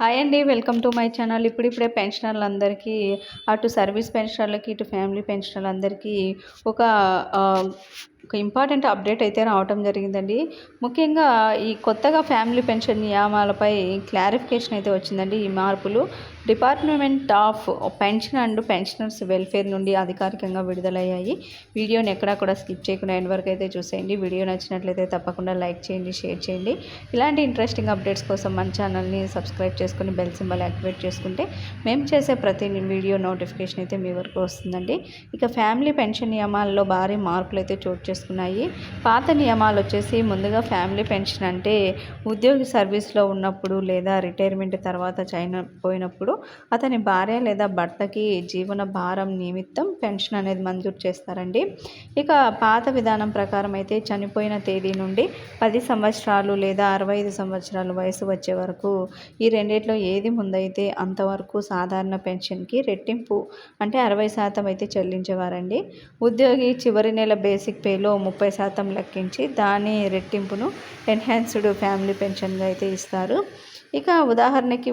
Hi అండి welcome to my channel. ఇప్పుడిప్పుడే పెన్షనర్లందరికీ అటు సర్వీస్ పెన్షనర్లకి ఇటు ఫ్యామిలీ పెన్షనర్లందరికీ ఒక ఒక ఇంపార్టెంట్ అప్డేట్ అయితే రావటం జరిగిందండి. ముఖ్యంగా ఈ కొత్తగా ఫ్యామిలీ పెన్షన్ నియమాలపై క్లారిఫికేషన్ అయితే వచ్చిందండి. ఈ మార్పులు department of pension and pensioners welfare నుండి అధికారికంగా విడుదలయ్యాయి. వీడియోని ఎక్కడా కూడా స్కిప్ చేయకుండా ఎండ్ వరకు అయితే చూసేయండి. వీడియో నచ్చినట్లయితే తప్పకుండా లైక్ చేయండి షేర్ చేయండి. ఇలాంటి ఇంట్రెస్టింగ్ అప్డేట్స్ కోసం మన ఛానల్ని సబ్స్క్రైబ్ చేసుకుని బెల్ సింబల్ యాక్టివేట్ చేసుకుంటే మేము చేసే ప్రతి వీడియో నోటిఫికేషన్ అయితే మీ వరకు వస్తుందండి. ఇక ఫ్యామిలీ పెన్షన్ నియమాల్లో భారీ మార్పులు అయితే చోటు చేసుకున్నాయి. పాత నియమాలు వచ్చేసి ముందుగా ఫ్యామిలీ పెన్షన్ అంటే ఉద్యోగి సర్వీస్లో ఉన్నప్పుడు లేదా రిటైర్మెంట్ తర్వాత చనిపోయినప్పుడు అతని భార్య లేదా భర్తకి జీవన భారం నిమిత్తం పెన్షన్ అనేది మంజూరు చేస్తారండి. ఇక పాత విధానం ప్రకారం అయితే చనిపోయిన తేదీ నుండి పది సంవత్సరాలు లేదా అరవై ఐదు సంవత్సరాలు వయసు వచ్చే వరకు ఈ రెండిట్లో ఏది ముందైతే అంతవరకు సాధారణ పెన్షన్కి రెట్టింపు అంటే అరవై శాతం అయితే చెల్లించేవారండి. ఉద్యోగి చివరి నెల బేసిక్ పేలో ముప్పై శాతం లెక్కించి దాని రెట్టింపును ఎన్హాన్స్డ్ ఫ్యామిలీ పెన్షన్గా అయితే ఇస్తారు. ఇక ఉదాహరణకి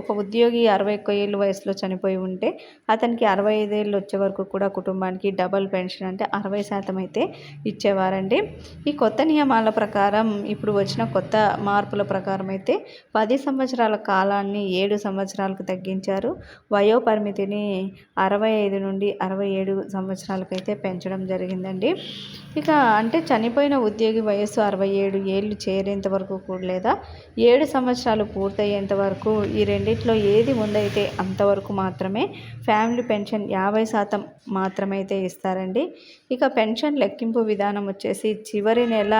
ఒక ఉద్యోగి అరవై ఒక్క ఏళ్ళు వయసులో చనిపోయి ఉంటే అతనికి అరవై ఐదేళ్ళు వచ్చే వరకు కూడా కుటుంబానికి డబల్ పెన్షన్ అంటే అరవై శాతం అయితే ఇచ్చేవారండి. ఈ కొత్త నియమాల ప్రకారం ఇప్పుడు వచ్చిన కొత్త మార్పుల ప్రకారం అయితే పది సంవత్సరాల కాలాన్ని ఏడు సంవత్సరాలకు తగ్గించారు. వయో పరిమితిని అరవై ఐదు నుండి అరవై ఏడు సంవత్సరాలకైతే పెంచడం జరిగిందండి. ఇక అంటే చనిపోయిన ఉద్యోగి వయస్సు అరవై ఏడు ఏళ్ళు చేరేంత వరకు కూడా లేదా ఏడు సంవత్సరాలు పూర్తయ్యేంత వరకు ఈ రెండిట్లో ఏది ముందైతే అంతవరకు మాత్రమే ఫ్యామిలీ పెన్షన్ యాభై శాతం మాత్రమైతే ఇస్తారండి. ఇక పెన్షన్ లెక్కింపు విధానం వచ్చేసి చివరి నెల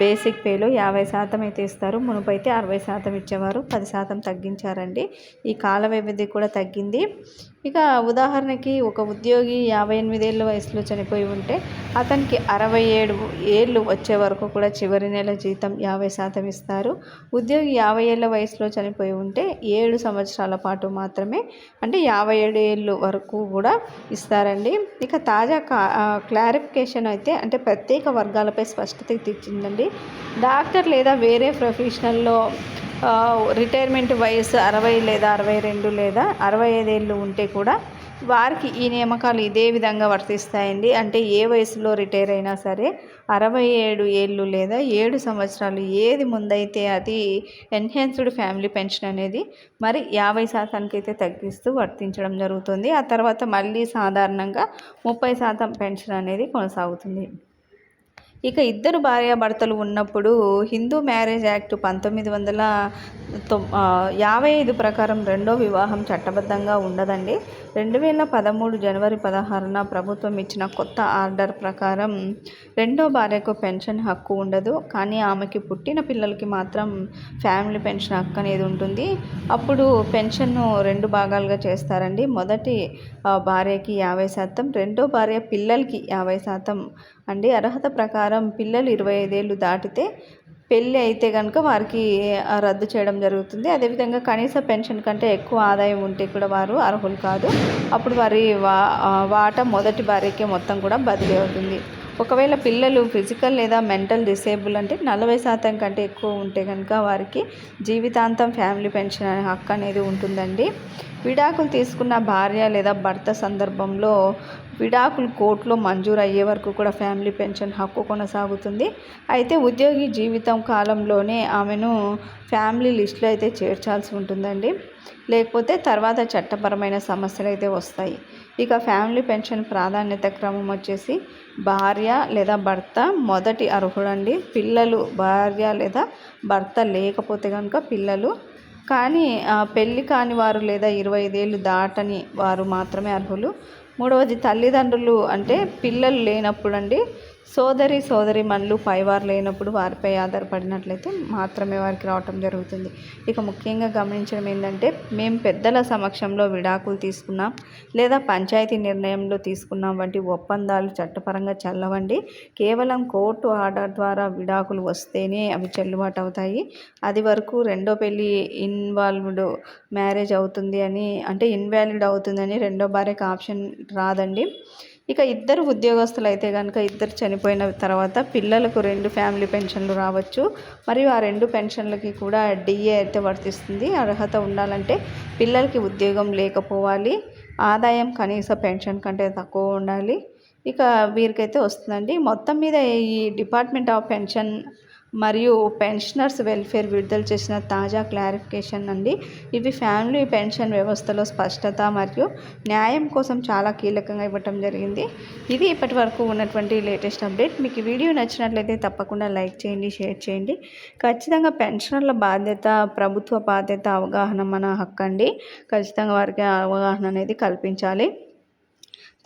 బేసిక్ పేలో యాభై శాతం అయితే ఇస్తారు. మునుపైతే అరవై శాతం ఇచ్చేవారు పది శాతం తగ్గించారండి. ఈ కాల వ్యవధి కూడా తగ్గింది. ఇక ఉదాహరణకి ఒక ఉద్యోగి యాభై ఎనిమిదేళ్ళ వయసులో చనిపోయి ఉంటే అతనికి అరవై ఏడు ఏళ్ళు వచ్చే వరకు కూడా చివరి నెల జీతం యాభై శాతం ఇస్తారు. ఉద్యోగి యాభై ఏళ్ళ వయసులో చనిపోయి ఉంటే ఏడు సంవత్సరాల పాటు మాత్రమే అంటే యాభై ఏడు ఏళ్ళు వరకు కూడా ఇస్తారండి. ఇక తాజా కా క్లారిఫికేషన్ అయితే అంటే ప్రత్యేక వర్గాలపై స్పష్టత తెచ్చిందండి. డాక్టర్ లేదా వేరే ప్రొఫెషనల్లో రిటైర్మెంట్ వయసు అరవై లేదా అరవై రెండు లేదా అరవై ఐదేళ్ళు ఉంటే కూడా వారికి ఈ నియామకాలు ఇదే విధంగా వర్తిస్తాయండి. అంటే ఏ వయసులో రిటైర్ అయినా సరే అరవై ఏడు ఏళ్ళు లేదా ఏడు సంవత్సరాలు ఏది ముందైతే అది ఎన్హాన్స్డ్ ఫ్యామిలీ పెన్షన్ అనేది మరి యాభై శాతానికి అయితే తగ్గిస్తూ వర్తించడం జరుగుతుంది. ఆ తర్వాత మళ్ళీ సాధారణంగా ముప్పై శాతం పెన్షన్ అనేది కొనసాగుతుంది. ఇక ఇద్దరు భార్యాభర్తలు ఉన్నప్పుడు హిందూ మ్యారేజ్ యాక్ట్ పంతొమ్మిది వందల తొమ్ యాభై ఐదు ప్రకారం రెండో వివాహం చట్టబద్ధంగా ఉండదండి. రెండు వేల పదమూడు జనవరి పదహారున ప్రభుత్వం ఇచ్చిన కొత్త ఆర్డర్ ప్రకారం రెండో భార్యకు పెన్షన్ హక్కు ఉండదు. కానీ ఆమెకి పుట్టిన పిల్లలకి మాత్రం ఫ్యామిలీ పెన్షన్ హక్కు అనేది ఉంటుంది. అప్పుడు పెన్షన్ను రెండు భాగాలుగా చేస్తారండి. మొదటి భార్యకి యాభై శాతం రెండో భార్య పిల్లలకి యాభై శాతం అండి. అర్హత ప్రకారం పిల్లలు ఇరవై ఐదేళ్ళు దాటితే పెళ్ళి అయితే కనుక వారికి రద్దు చేయడం జరుగుతుంది. అదేవిధంగా కనీస పెన్షన్ కంటే ఎక్కువ ఆదాయం ఉంటే కూడా వారు అర్హులు కాదు. అప్పుడు వారి వా వాట మొదటి భార్యకే మొత్తం కూడా బదిలీ అవుతుంది. ఒకవేళ పిల్లలు ఫిజికల్ లేదా మెంటల్ డిసేబుల్ అంటే నలభై శాతం కంటే ఎక్కువ ఉంటే కనుక వారికి జీవితాంతం ఫ్యామిలీ పెన్షన్ అనే హక్కు అనేది ఉంటుందండి. విడాకులు తీసుకున్న భార్య లేదా భర్త సందర్భంలో విడాకులు కోర్టులో మంజూరు అయ్యే వరకు కూడా ఫ్యామిలీ పెన్షన్ హక్కు కొనసాగుతుంది. అయితే ఉద్యోగి జీవితం కాలంలోనే ఆమెను ఫ్యామిలీ లిస్టులో అయితే చేర్చాల్సి ఉంటుందండి. లేకపోతే తర్వాత చట్టపరమైన సమస్యలు అయితే వస్తాయి. ఇక ఫ్యామిలీ పెన్షన్ ప్రాధాన్యత క్రమం వచ్చేసి భార్య లేదా భర్త మొదటి అర్హుడండి. పిల్లలు భార్య లేదా భర్త లేకపోతే కనుక పిల్లలు. కానీ పెళ్ళి కాని వారు లేదా ఇరవై ఐదేళ్ళు దాటని వారు మాత్రమే అర్హులు. మూడవది తల్లిదండ్రులు అంటే పిల్లలు లేనప్పుడు అండి సోదరి సోదరి మనులు పైవారు లేనప్పుడు వారిపై ఆధారపడినట్లయితే మాత్రమే వారికి రావటం జరుగుతుంది. ఇక ముఖ్యంగా గమనించడం ఏంటంటే మేము పెద్దల సమక్షంలో విడాకులు తీసుకున్నాం లేదా పంచాయతీ నిర్ణయంలో తీసుకున్నాం వంటి ఒప్పందాలు చట్టపరంగా చల్లవండి. కేవలం కోర్టు ఆర్డర్ ద్వారా విడాకులు వస్తేనే అవి చెల్లుబాటు అవుతాయి. అది వరకు రెండో పెళ్ళి ఇన్వాల్వ్డ్ మ్యారేజ్ అవుతుంది అని అంటే ఇన్వాలిడ్ అవుతుందని రెండో భార్యకు ఆప్షన్ రాదండి. ఇక ఇద్దరు ఉద్యోగస్తులు అయితే కనుక ఇద్దరు చనిపోయిన తర్వాత పిల్లలకు రెండు ఫ్యామిలీ పెన్షన్లు రావచ్చు. మరియు ఆ రెండు పెన్షన్లకి కూడా డిఏ అయితే వర్తిస్తుంది. అర్హత ఉండాలంటే పిల్లలకి ఉద్యోగం లేకపోవాలి. ఆదాయం కనీస పెన్షన్ కంటే తక్కువ ఉండాలి. ఇక వీరికైతే వస్తుందండి. మొత్తం మీద ఈ డిపార్ట్మెంట్ ఆఫ్ పెన్షన్ మరియు పెన్షనర్స్ వెల్ఫేర్ విడుదల చేసిన తాజా క్లారిఫికేషన్ అండి. ఇవి ఫ్యామిలీ పెన్షన్ వ్యవస్థలో స్పష్టత మరియు న్యాయం కోసం చాలా కీలకంగా ఇవ్వటం జరిగింది. ఇది ఇప్పటి వరకు ఉన్నటువంటి లేటెస్ట్ అప్డేట్. మీకు వీడియో నచ్చినట్లయితే తప్పకుండా లైక్ చేయండి షేర్ చేయండి. ఖచ్చితంగా పెన్షనర్ల బాధ్యత ప్రభుత్వ బాధ్యత అవగాహన మన హక్కు అండి ఖచ్చితంగా వారికి అవగాహన అనేది కల్పించాలి.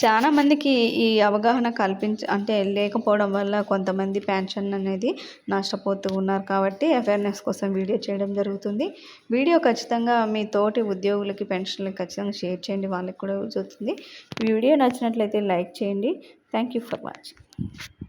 చాలా మందికి ఈ అవగాహన కల్పించ అంటే లేకపోవడం వల్ల కొంతమంది పెన్షన్ అనేది నష్టపోతూ ఉన్నారు కాబట్టి అవేర్నెస్ కోసం వీడియో చేయడం జరుగుతుంది. వీడియో ఖచ్చితంగా మీ తోటి ఉద్యోగులకి పెన్షన్లకి ఖచ్చితంగా షేర్ చేయండి. వాళ్ళకి కూడా చూస్తుంది వీడియో నచ్చినట్లయితే లైక్ చేయండి. Thank you for watching